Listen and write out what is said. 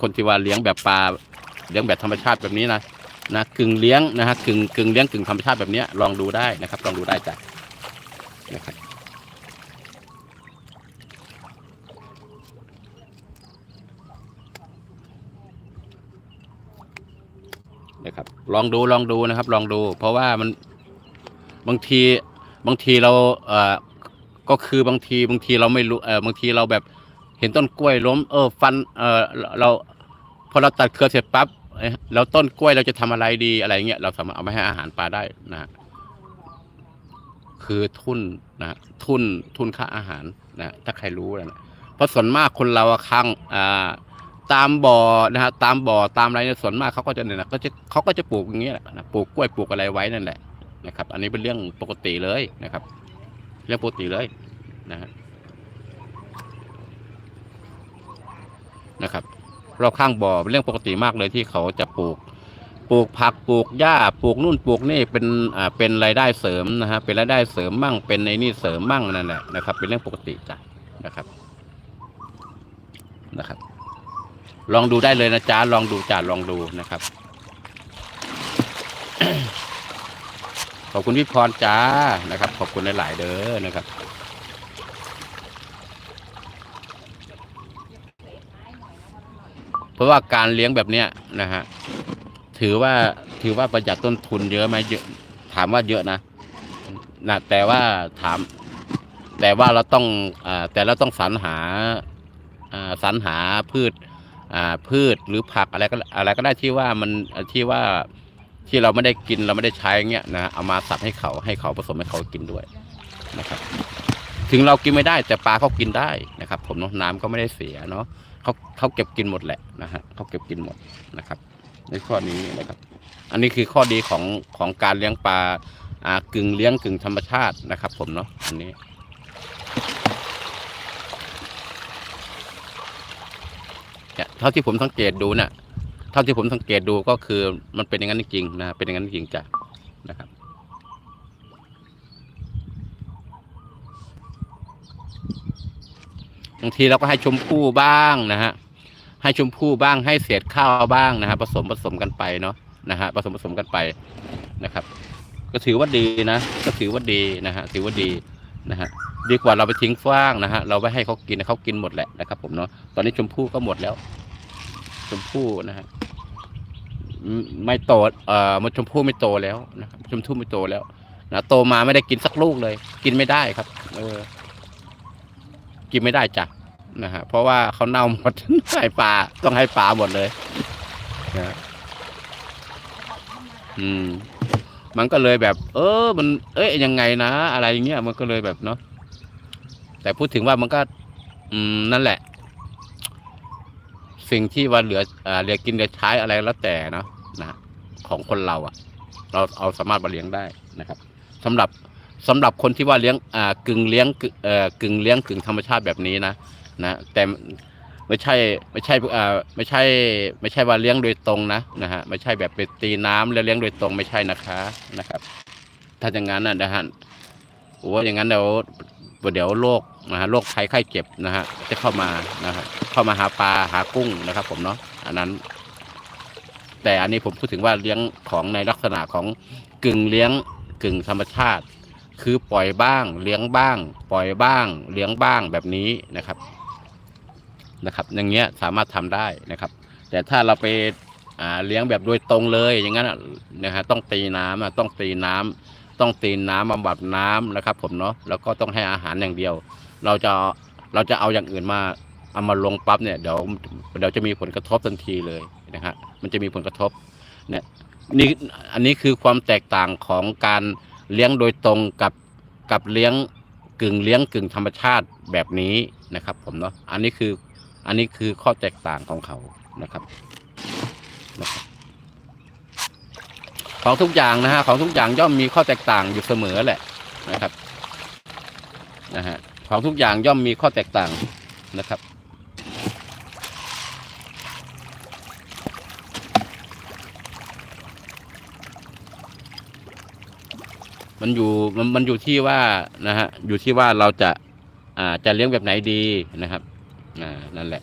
คนที่ว่าเลี้ยงแบบปลาเลี้ยงแบบธรรมชาติแบบนี้นะนะกึ่งเลี้ยงนะฮะกึ่งกึ่งเลี้ยงกึ่งธรรมชาติแบบนี้ลองดูได้นะครับ ลองดูได้จ้ะนะครับนะครับ ลองดูลองดูนะครับ ลองดู เพราะว่ามันบางทีบางทีเราเอ่อก็คือบางทีบางทีเราไม่รู้เออบางทีเราแบบ เห็นต้นกล้วยล้ม เออ ฟัน เออเราพอเราตัดเครือเสร็จปั๊บแล้วต้นกล้วยเราจะทำอะไรดีอะไรเงี้ยเราสามารถเอามาให้อาหารปลาได้นะคือทุนนะทุนทุนค่าอาหารนะถ้าใครรู้นะเพราะส่วนมากคนเราอะข้างอ่าตามบ่อนะฮะตามบ่อตามอะไรเนี่ยส่วนมากเขาก็จะเนี่ยนะก็จะเขาก็จะปลูกอย่างเงี้ยแหละนะปลูกกล้วยปลูกอะไรไว้นั่นแหละนะครับ อันนี้เป็นเรื่องปกติเลยนะครับ เรื่องปกติเลยนะฮะ นะครับรอบข้างบ่อเป็นเรื่องปกติมากเลยที่เขาจะปลูก ปลูกผักปลูกหญ้าปลูกนู่นปลูกนี่เป็นอ่าเป็นรายได้เสริมนะฮะเป็นรายได้เสริมมั่งเป็นในนี่เสริมมั่งนั่นแหละนะครับ เป็นเรื่องปกติจ้ะนะครับนะครับ ลองดูได้เลยนะจ๊ะลองดูจ้าลองดูนะครับขอบคุณพี่พรจ้านะครับ ขอบคุณหลาย ๆ เด้อนะครับ เพ ราะว่าการเลี้ยงแบบเนี้ยนะฮะถือว่าถือว่าประหยัดต้นทุนเยอะไหมเยอะถามว่าเยอะนะนะแต่ว่าถาม แต่ว่าเราต้องอแต่เราต้องสรรหาสรรหาพืชพืชหรือผักอะไรก็อะไรก็ได้ที่ว่ามันที่ว่าที่เราไม่ได้กินเราไม่ได้ใช้เงี้ยนะเอามาสับให้เขาให้เขาผสมให้เขากินด้วยนะครับ ถึงเรากินไม่ได้แต่ปลาเขากินได้นะครับ ผมเนาะน้ำก็ไม่ได้เสียเนาะเขาเขาเก็บกินหมดแหละนะฮะเขาเก็บกินหมดนะครับ ในข้อนี้นะครับ อันนี้คือข้อดีของของการเลี้ยงปลาอ่ากึ่งเลี้ยงกึ่งธรรมชาตินะครับ ผมเนาะอันนี้เนี่ยเท่าที่ผมสังเกตดูน่ะเท่าที่ผมสังเกตดูก็คือมันเป็นอย่างนั้นจริงๆนะเป็นอย่างนั้นจริงจ้ะนะครับ บางทีเราก็ให้ชมพู่บ้างนะฮะให้ชมพู่บ้างให้เศษข้าวบ้างนะฮะผสมผสมกันไปเนาะนะฮะผสมผสมกันไปนะครับ ก็ถือว่าดีนะ ก็ถือว่าดีนะฮะถือว่าดีนะฮะดีกว่าเราไปทิ้งฟางนะฮะเราไปให้เขากินเขากินหมดแหละนะครับ ผมเนาะตอนนี้ชมพู่ก็หมดแล้ว ชมพู่นะฮะไม่โตเอ่อมันชมพู่ไม่โตแล้วนะครับชมพู่ไม่โตแล้วนะโตมาไม่ได้กินสักลูกเลย กินไม่ได้ครับ เออ กินไม่ได้จ้ะนะฮะเพราะว่าเขาเน่าหมด ให้ปลาต้องให้ปลาหมดเลยนะอืม มันก็เลยแบบ เออ มัน เอ้ยยังไงนะอะไรอย่างเงี้ยมันก็เลยแบบเนาะแต่พูดถึงว่ามันก็ อืมนั่นแหละ สิ่งที่ว่าเหลืออ่าเหลือกินเหลือใช้อะไรแล้วแต่เนาะนะของคนเราอะเราเอาสามารถมาเลี้ยงได้นะครับสำหรับ สำหรับคนที่ว่าเลี้ยงอ่ากึ่งเลี้ยงกึ่งเอ่อกึ่งเลี้ยงกึ่งธรรมชาติแบบนี้นะนะแต่ไม่ใช่ไม่ใช่อ่าไม่ใช่ไม่ใช่ว่าเลี้ยงโดยตรงนะนะฮะไม่ใช่แบบไปตีน้ำแล้วเลี้ยงโดยตรงไม่ใช่นะคะนะครับ ถ้าอย่างนั้นนะนะฮะโอ้อย่างนั้นเดี๋ยวเดี๋ยวโรคนะฮะโรคภัยไข้เจ็บนะฮะจะเข้ามานะฮะเข้ามาหาปลาหากุ้งนะครับ ผมเนาะอันนั้น แต่อันนี้ผมพูดถึงว่าเลี้ยงของในลักษณะของกึ่งเลี้ยงกึ่งธรรมชาติ คือปล่อยบ้าง เลี้ยงบ้าง ปล่อยบ้าง เลี้ยงบ้างแบบนี้นะครับ นะครับ อย่างเงี้ยสามารถทำได้นะครับ แต่ถ้าเราไปเลี้ยงแบบโดยตรงเลยอย่างนั้นนะฮะต้องตีน้ำต้องตีน้ำต้องตีน้ำบำบัดน้ำนะครับ ผมเนาะแล้วก็ต้องให้อาหารอย่างเดียว เราจะเราจะเอาอย่างอื่นมาเอามาลงปั๊บเนี่ยเดี๋ยวเดี๋ยวจะมีผลกระทบทันทีเลยนะฮะมันจะมีผลกระทบเนี่ยนี่อันนี้คือความแตกต่างของการเลี้ยงโดยตรงกับ กับเลี้ยงกึ่งเลี้ยงกึ่งธรรมชาติแบบนี้นะครับ ผมเนาะอันนี้คืออันนี้คือข้อแตกต่างของเขานะครับนะครับของทุกอย่างนะฮะของทุกอย่างย่อมมีข้อแตกต่างอยู่เสมอแหละนะครับนะฮะของทุกอย่างย่อมมีข้อแตกต่างนะครับ มันอยู่มันมันอยู่ที่ว่านะฮะอยู่ที่ว่าเราจะอ่าจะเลี้ยงแบบไหนดีนะครับอ่านั่นแหละ